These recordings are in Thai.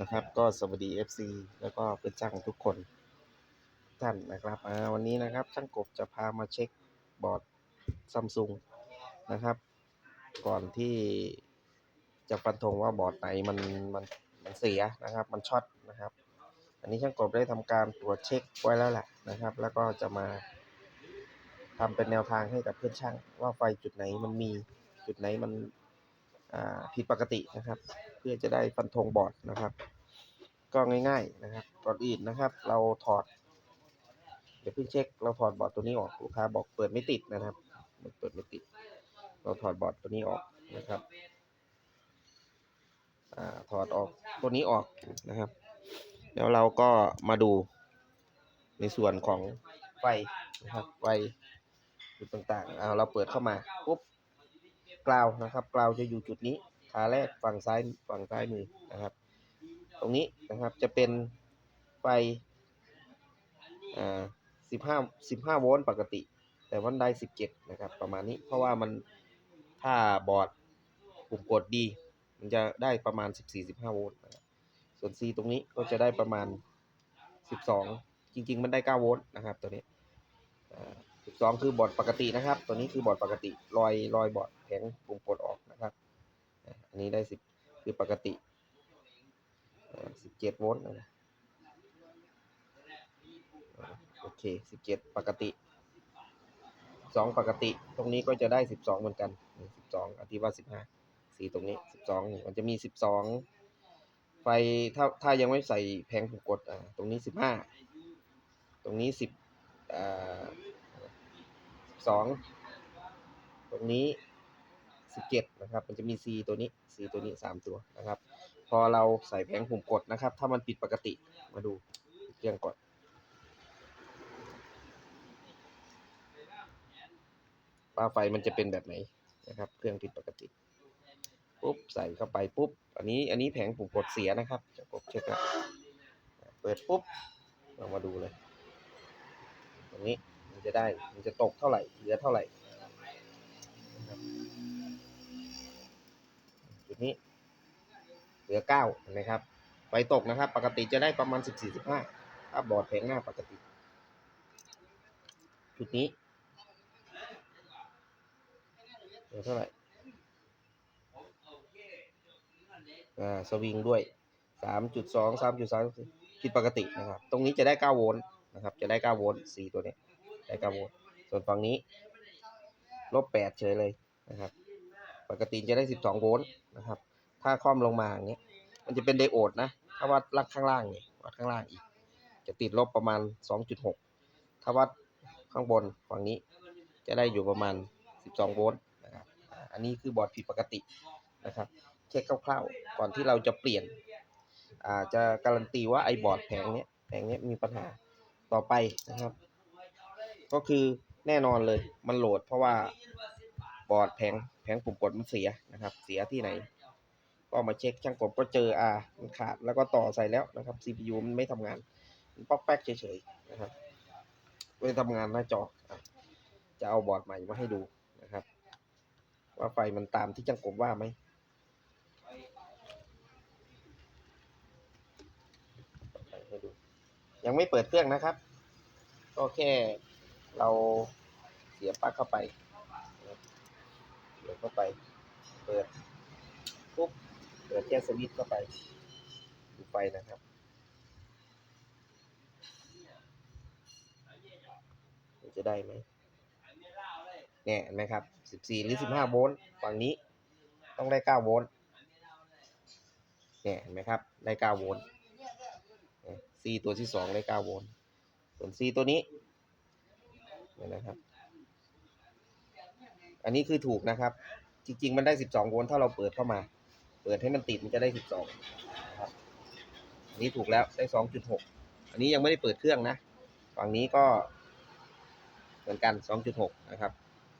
นะครับ ก็สวัสดี FC แล้วก็เพื่อนช่างทุกคนท่านนะครับวันนี้นะครับช่างกบจะพามาเช็คบอร์ดซัมซุงนะครับ ก่อนที่จะฟันธงว่าบอร์ดไหนมันมันมันเสียนะครับ มันช็อตนะครับ อันนี้ช่างกบได้ทำการตรวจเช็คไว้แล้วแหละนะครับ แล้วก็จะมาทำเป็นแนวทางให้กับเพื่อนช่าง ว่าไฟจุดไหนมันมีจุดไหนมัน ผิดปกตินะครับ เพื่อจะได้ฟันธงบอร์ดนะครับ ก็ง่าย ๆนะครับก่อนอื่นนะครับ เราถอด เดี๋ยวเพิ่งเช็ค เราถอดบอร์ดตัวนี้ออกลูกค้าบอกเปิดไม่ติดนะครับมันเปิดไม่ติด เราถอดบอร์ดตัวนี้ออกนะครับอถอดออกตัวนี้ออกนะครับ แล้วเราก็มาดูในส่วนของไฟนะครับไฟจุดต่างๆเอาเราเปิดเข้ามาปุ๊บ กราวนะครับกราวจะอยู่จุดนี้ขาแรกฝั่งซ้ายฝั่งซ้ายมือนะครับ ตรงนี้นะครับจะเป็นไฟอ่าสิบห้าสิบห้าโวลต์ปกติ แต่วันได้สิบเจ็ดนะครับ ประมาณนี้เพราะว่ามันถ้าบอร์ดปุ่มกดดี มันจะได้ประมาณสิบสี่สิบห้าโวลต์นะครับส่วน C ตรงนี้ก็จะได้ประมาณสิบสองจริง ๆ มันได้เก้าโวลต์นะครับตัวนี้ สิบสองคือบอร์ดปกตินะครับ ตัวนี้คือบอร์ดปกติรอยรอยบอร์ดแผงปุ่มกดออกนะครับ อันนี้ได้สิบคือปกติสิบเจ็ดโวลต์นะโอเคสิบเจ็ดปกติสองปกติ ตรงนี้ก็จะได้สิบสองเหมือนกันสิบสองอธิว่าสิบห้าสี่ตรงนี้สิบสองมันจะมีสิบสองไฟถ้าถ้ายังไม่ใส่แผงผูกกดอ่าตรงนี้สิบห้าตรงนี้สิบอ่า สองตรงนี้สิบเจ็ดนะครับ มันจะมี C ตัวนี้ C ตัวนี้สามตัวนะครับ พอเราใส่แผงปุ่มกดนะครับ ถ้ามันผิดปกติมาดูเครื่องกดว่าไฟมันจะเป็นแบบไหนนะครับ เครื่องผิดปกติปุ๊บใส่เข้าไปปุ๊บ อันนี้อันนี้แผงปุ่มกดเสียนะครับจะกดเช็คแล้วเปิดปุ๊บเรามาดูเลย ตรงนี้ จะได้ มันจะตกเท่าไหร่ เหลือเท่าไหร่จุดนี้ เหลือเก้าเห็นไหมครับไฟตกนะครับ ปกติจะได้ประมาณสิบสี่สิบห้าถ้าบอร์ดแผงหน้าปกติ จุดนี้เหลือเท่าไหร่อ่าสวิงด้วยสามจุดสองสามจุดสามผิดปกตินะครับ ตรงนี้จะได้เก้าโวลต์นะครับ จะได้เก้าโวลต์สีตัวนี้ ได้เก้าโวลต์ส่วนฝั่งนี้ลบแปดเฉยเลยนะครับ ปกติจะได้สิบสองโวลต์นะครับ ถ้าคล่อมลงมาอย่างนี้มันจะเป็นไดโอดนะ ถ้าวัดลักข้างล่างนี่วัดข้างล่างอีก จะติดลบประมาณ2.6ถ้าวัดข้างบนฝั่งนี้จะได้อยู่ประมาณ12โวลต์นะครับ อันนี้คือบอร์ดผิดปกตินะครับ เช็คคร่าวๆก่อนที่เราจะเปลี่ยนอ่าจะการันตีว่าไอ้บอร์ดแผงเนี้ยแผงเนี้ยมีปัญหาต่อไปนะครับ ก็คือแน่นอนเลยมันโหลดเพราะว่าบอร์ดแผงแผงปุ่มกดมันเสียนะครับ เสียที่ไหน ก็มาเช็คช่างกบก็เจออ่ามันขาดแล้วก็ต่อใส่แล้วนะครับ CPU มันไม่ทำงานมันป๊อกแป๊กเฉยๆนะครับไม่ทำงานหน้าจออะจะเอาบอร์ดใหม่มาให้ดูนะครับ ว่าไฟมันตามที่ช่างกบว่าไหมให้ดูยังไม่เปิดเครื่องนะครับ ก็แค่ เราเสียปลั๊กเข้าไปเสียบเข้าไป เปิดปุ๊บเปิดแจ้สวิตช์เข้าไปดูไฟนะครับจะได้ไหมเนี่ยเห็นไหมครับ 14 หรือ 15 โวลต์ฝั่งนี้ต้องได้ 9 โวลต์เนี่ยเห็นไหมครับ ได้ 9 โวลต์เนี่ย C ตัวที่ 2 ได้ 9 โวลต์ ส่วน C ตัวนี้ เนี่ยนะครับ อันนี้คือถูกนะครับ จริง ๆ มันได้12โวลต์ถ้าเราเปิดเข้ามา เปิดให้มันติดมันจะได้12นะครับอันนี้ถูกแล้วได้2.6อันนี้ยังไม่ได้เปิดเครื่องนะ ฝั่งนี้ก็ เหมือนกัน2.6นะครับ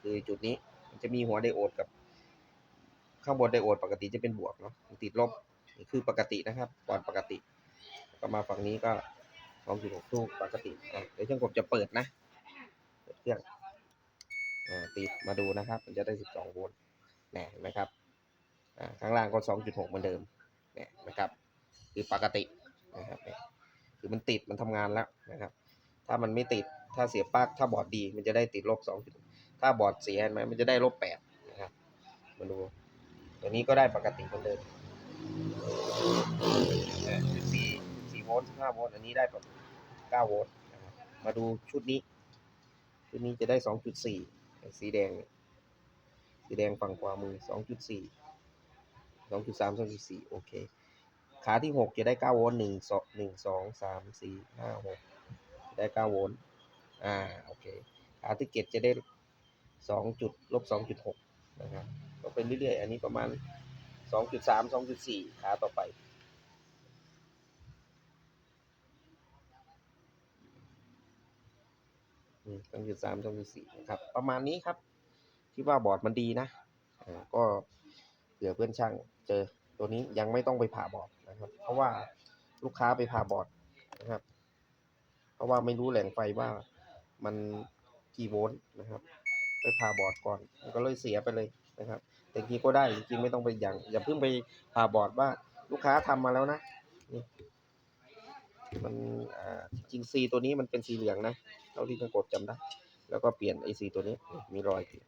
คือจุดนี้มันจะมีหัวไดโอดกับ ข้างบนไดโอดปกติจะเป็นบวกเนาะมันติดลบนี่คือปกตินะครับปอดปกติ ก็มาฝั่งนี้ก็2.6ถูกปกติเดี๋ยวช่างกบจะเปิดนะ รื่อง อ่า ติดมาดูนะครับ มันจะได้ 12 โวลต์แหน่เห็นไหมครับ อ่า ข้างล่างก็ 2.6 เหมือนเดิมเนี่ยนะครับ คือปกตินะครับคือมันติด มันทำงานแล้วนะครับ ถ้ามันไม่ติด ถ้าเสียปลั๊กถ้าบอร์ดดี มันจะได้ติดลบสองถ้าบอร์ดเสียเห็นไหมมันจะได้ลบแปดนะครับ มาดู ตัวนี้ก็ได้ปกติเหมือนเดิมสี่สี่โวลต์ห้าโวลต์ อันนี้ได้ปกติเก้าโวลต์ มาดูชุดนี้ ชุดนี้จะได้สองจุดสี่สีแดงเนี่ยสีแดงฝั่งขวามือสองจุดสี่สองจุดสามสองจุดสี่โอเค ขาที่หกจะได้เก้าโวลต์หนึ่งสองหนึ่งสองสามสี่ห้าหกได้เก้าโวลต์อ่าโอเคขาที่เจ็ดจะได้สองจุดลบสองจุดหกนะครับก็เป็นเรื่อยๆ อันนี้ประมาณสองจุดสามสองจุดสี่ขาต่อไป สองจุดสามสองจุดสี่นะครับ ประมาณนี้ครับคิดว่าบอร์ดมันดีนะก็เผื่อเพื่อนช่างเจอตัวนี้ยังไม่ต้องไปผ่าบอร์ดนะครับ เพราะว่าลูกค้าไปผ่าบอร์ดนะครับ เพราะว่าไม่รู้แหล่งไฟว่ามันกี่โวลต์นะครับ ไปผ่าบอร์ดก่อนมันก็เลยเสียไปเลยนะครับแต่จริงก็ได้จริงไม่ต้องไปอย่างอย่าเพิ่งไปผ่าบอร์ดว่าลูกค้าทำมาแล้วนะนี่ มันจริงซีตัวนี้มันเป็นสีเหลืองนะเท่าที่จังกดจำได้ แล้วก็เปลี่ยนไอซีตัวนี้มีรอยเปลี่ยน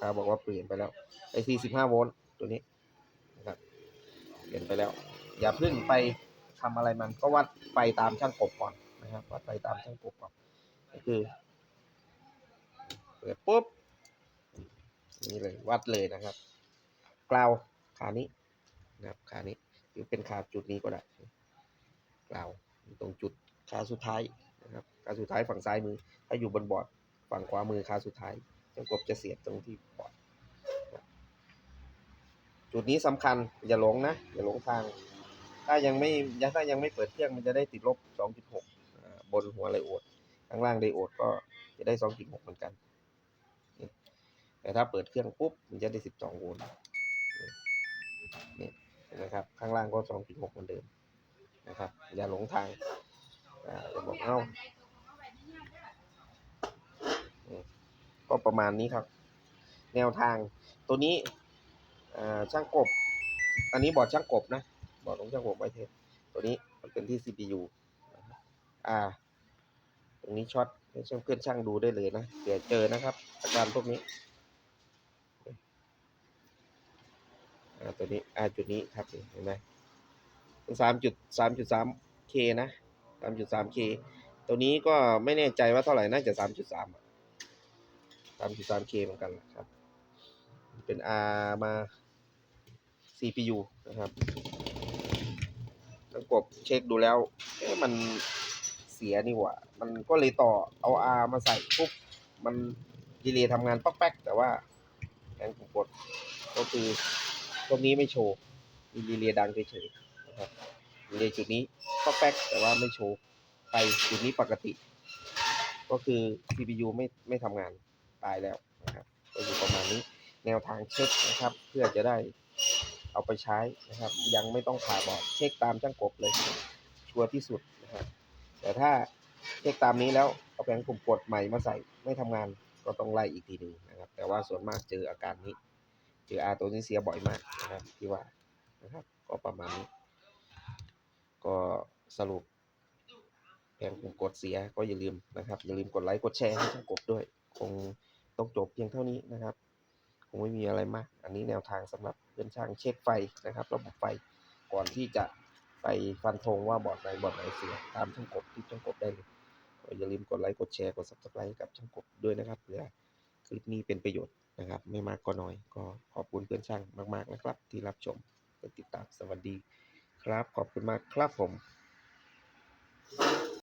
คาบอกว่าเปลี่ยนไปแล้วไอซีสิบห้าโวลต์ตัวนี้นะครับเปลี่ยนไปแล้ว อย่าเพิ่งไปทำอะไรมันก็วัดไฟตามช่างกบก่อนนะครับวัดไฟตามช่างกบก่อนก็คือเปิดปุ๊บนี่เลยวัดเลยนะครับกราวขานี้นะครับขานี้หรือเป็นขาจุดนี้ก็ได้กราว ตรงจุดขาสุดท้ายนะครับขาสุดท้ายฝั่งซ้ายมือ ถ้าอยู่บนบอร์ดฝั่งขวามือขาสุดท้ายจังกบจะเสียบตรงที่บอร์ดจุดนี้สำคัญอย่าหลงนะ อย่าหลงทาง ถ้ายังไม่ถ้ายังไม่เปิดเครื่องมันจะได้ติดลบ 2.6 บนหัวไลโอดข้างล่างไดโอดก็จะได้ 2.6 เหมือนกัน แต่ถ้าเปิดเครื่องปุ๊บมันจะได้ 12 โวลต์นี่นไหมครับ ข้างล่างก็ 2.6 เหมือนเดิม นะครับ อย่าหลงทางอ่าจะบอกเอ้าก็ประมาณนี้ครับ แนวทางตัวนี้ช่างกบ อันนี้บอร์ดช่างกบนะ บอร์ดของช่างกบไวเทสตัวนี้มันเป็นที่ CPU อ่า ตรงนี้ช็อตให้ช่างเพื่อนช่างดูได้เลยนะเดี๋ยวเจอนะครับ อาการพวกนี้อ่าตัวนี้อ่าจุดนี้ครับเห็นไหม สามจุดสามจุดสามเคนะสามจุดสามเคตัวนี้ก็ไม่แน่ใจว่าเท่าไหร่น่าจะสามจุดสามสามจุดสามเคเหมือนกันแหละครับ เป็น R มา CPU นะครับแล้วกบเช็คดูแล้วมันเสียนี่หว่า มันก็เลยต่อเอา R มาใส่ปุ๊บมันดีเลย์ทำงานป๊อกแป๊กแต่ว่าแรงกดก็คือตรงนี้ไม่โชว์มีรีเลย์ดังเฉยๆ นะครับรีเลย์จุดนี้ก็แป๊กแต่ว่าไม่โชว์ไปจุดนี้ปกติ ก็คือ CPU ไม่ไม่ทำงานตายแล้วนะครับก็อยู่ประมาณนี้แนวทางเช็คนะครับ เพื่อจะได้เอาไปใช้นะครับ ยังไม่ต้องผ่าบอร์ดเช็คตามจ้างกบเลย ชัวร์ที่สุดนะครับแต่ถ้าเช็คตามนี้แล้วเอาแผงกลุ่มกดใหม่มาใส่ไม่ทำงานก็ต้องไล่อีกทีหนึ่งนะครับ แต่ว่าส่วนมากเจออาการนี้ เจออาตัวนี้เสียบ่อยมากนะครับที่ว่านะครับก็ประมาณนี้ ก็สรุปแผงผมกดเสียก็อย่าลืมนะครับ อย่าลืมกดไลค์กดแชร์ให้ช่างกบด้วย คงต้องจบเพียงเท่านี้นะครับ คงไม่มีอะไรมาก อันนี้แนวทางสำหรับเพื่อนช่างเช็คไฟนะครับ ระบบไฟก่อนที่จะไปฟันธงว่าบอร์ดไหนบอร์ดไหนเสียตามช่างกบที่ช่างกบได้เลยก็อย่าลืมกดไลค์กดแชร์กด subscribe กับช่างกบด้วยนะครับเผื่อคลิปนี้เป็นประโยชน์นะครับ ไม่มากก็น้อย ก็ขอบคุณเพื่อนช่างมาก ๆนะครับ ที่รับชมและติดตามสวัสดี ครับ ขอบคุณมากครับผม